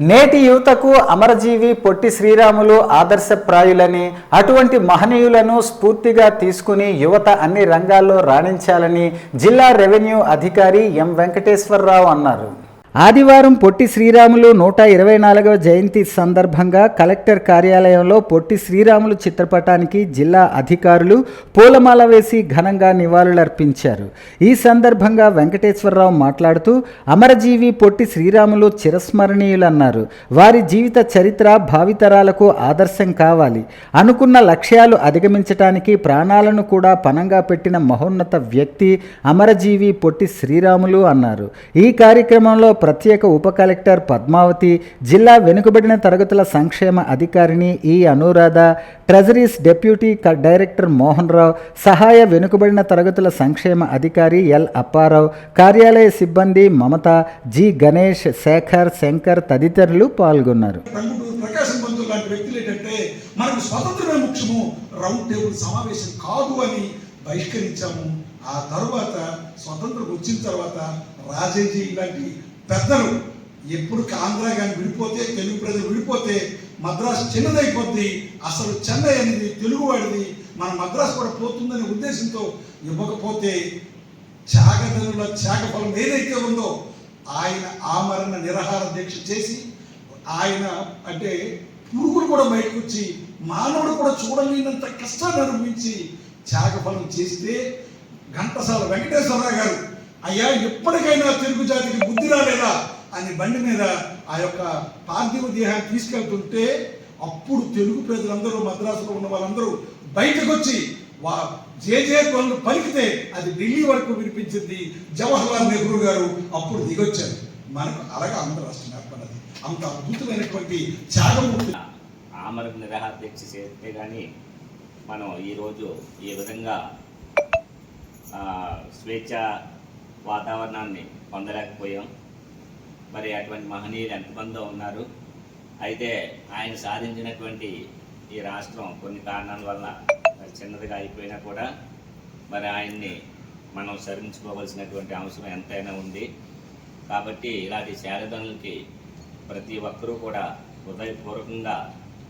నేటి యువతకు అమరజీవి పొట్టి శ్రీరాములు ఆదర్శప్రాయులని అటువంటి మహనీయులను స్ఫూర్తిగా తీసుకుని యువత అన్ని రంగాల్లో రాణించాలని జిల్లా రెవెన్యూ అధికారి ఎం వెంకటేశ్వరరావు అన్నారు. ఆదివారం పొట్టి శ్రీరాములు నూట ఇరవై నాలుగవ జయంతి సందర్భంగా కలెక్టర్ కార్యాలయంలో పొట్టి శ్రీరాములు చిత్రపటానికి జిల్లా అధికారులు పూలమాల వేసి ఘనంగా నివాళులర్పించారు. ఈ సందర్భంగా వెంకటేశ్వరరావు మాట్లాడుతూ అమరజీవి పొట్టి శ్రీరాములు చిరస్మరణీయులన్నారు. వారి జీవిత చరిత్ర భావితరాలకు ఆదర్శం కావాలి. అనుకున్న లక్ష్యాలు అధిగమించటానికి ప్రాణాలను కూడా పనంగా పెట్టిన మహోన్నత వ్యక్తి అమరజీవి పొట్టి శ్రీరాములు అన్నారు. ఈ కార్యక్రమంలో ప్రత్యేక ఉప కలెక్టర్ పద్మావతి జిల్లా వెనుకబడిన తరగతుల సంక్షేమ అధికారిని ఈ అనురాధ ట్రెజరీస్ డెప్యూటీ క- డైరెక్టర్ మోహన్ రావు సహాయ వెనుకబడిన తరగతుల సంక్షేమ అధికారి ఎల్ అప్పారావు కార్యాలయ సిబ్బంది మమత జి గణేష్ శేఖర్ శంకర్ తదితరులు పాల్గొన్నారు. మనకు స్వతంత్రమే ముఖ్యము రౌండ్ టేబుల్ సమావేశం కాదు అని బహిష్కరించాము. ఆ తర్వాత స్వతంత్రం వచ్చిన తర్వాత రాజేజీ ఇలాంటి పెద్దలు ఎప్పుడు ఆంధ్ర కానీ విడిపోతే తెలుగు ప్రజలు విడిపోతే మద్రాసు చిన్నదైపోద్ది. అసలు చెన్నై అనేది తెలుగువాడిది మన మద్రాసు కూడా పోతుందనే ఉద్దేశంతో ఇవ్వకపోతే త్యాగధనుల త్యాగఫలం ఏదైతే ఉందో ఆయన ఆమరణ నిరహార దీక్ష చేసి ఆయన అంటే పురుగులు కూడా బయటకు వచ్చి మానవుడు కూడా చూడలేనంత కష్టాన్ని అనుభవించి త్యాగఫలం చేస్తే ఘంటసాల వెంకటేశ్వరరావు గారు అయ్యా ఎప్పటికైనా తెలుగు జాతికి బుద్ధి రాలేదా అని బండి మీద ఆ యొక్క పార్థివ దేహాన్ని తీసుకెళ్తుంటే అప్పుడు తెలుగు ప్రజలందరూ మద్రాసులో ఉన్న వాళ్ళందరూ బయటకు వచ్చి వా జేజే పనులు పలికితే అది ఢిల్లీ వరకు వినిపించింది జవహర్లాల్ నెహ్రూ గారు. అప్పుడు దిగొచ్చారు. మనకు అలాగే ఆంధ్ర రాష్ట్రం ఏర్పడినది అంత అద్భుతమైనటువంటి త్యాగమూర్తి. ఆమరణ నిరాహార చేస్తే కానీ మనం ఈరోజు ఈ విధంగా స్వేచ్ఛ వాతావరణాన్ని పొందలేకపోయాం. మరి అటువంటి మహనీయులు ఎంతమందో ఉన్నారు. అయితే ఆయన సాధించినటువంటి ఈ రాష్ట్రం కొన్ని కారణాల వల్ల చిన్నదిగా అయిపోయినా కూడా మరి ఆయన్ని మనం సరించుకోవాల్సినటువంటి అవసరం ఎంతైనా ఉంది. కాబట్టి ఇలాంటి శారదనులకి ప్రతి ఒక్కరూ కూడా హృదయపూర్వకంగా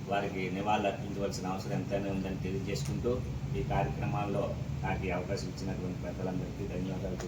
వారికి నివాళులు అర్పించవలసిన అవసరం ఎంతైనా ఉందని తెలియజేసుకుంటూ ఈ కార్యక్రమాల్లో నాకు ఈ అవకాశం ఇచ్చినటువంటి పెద్దలందరికీ ధన్యవాదాలు.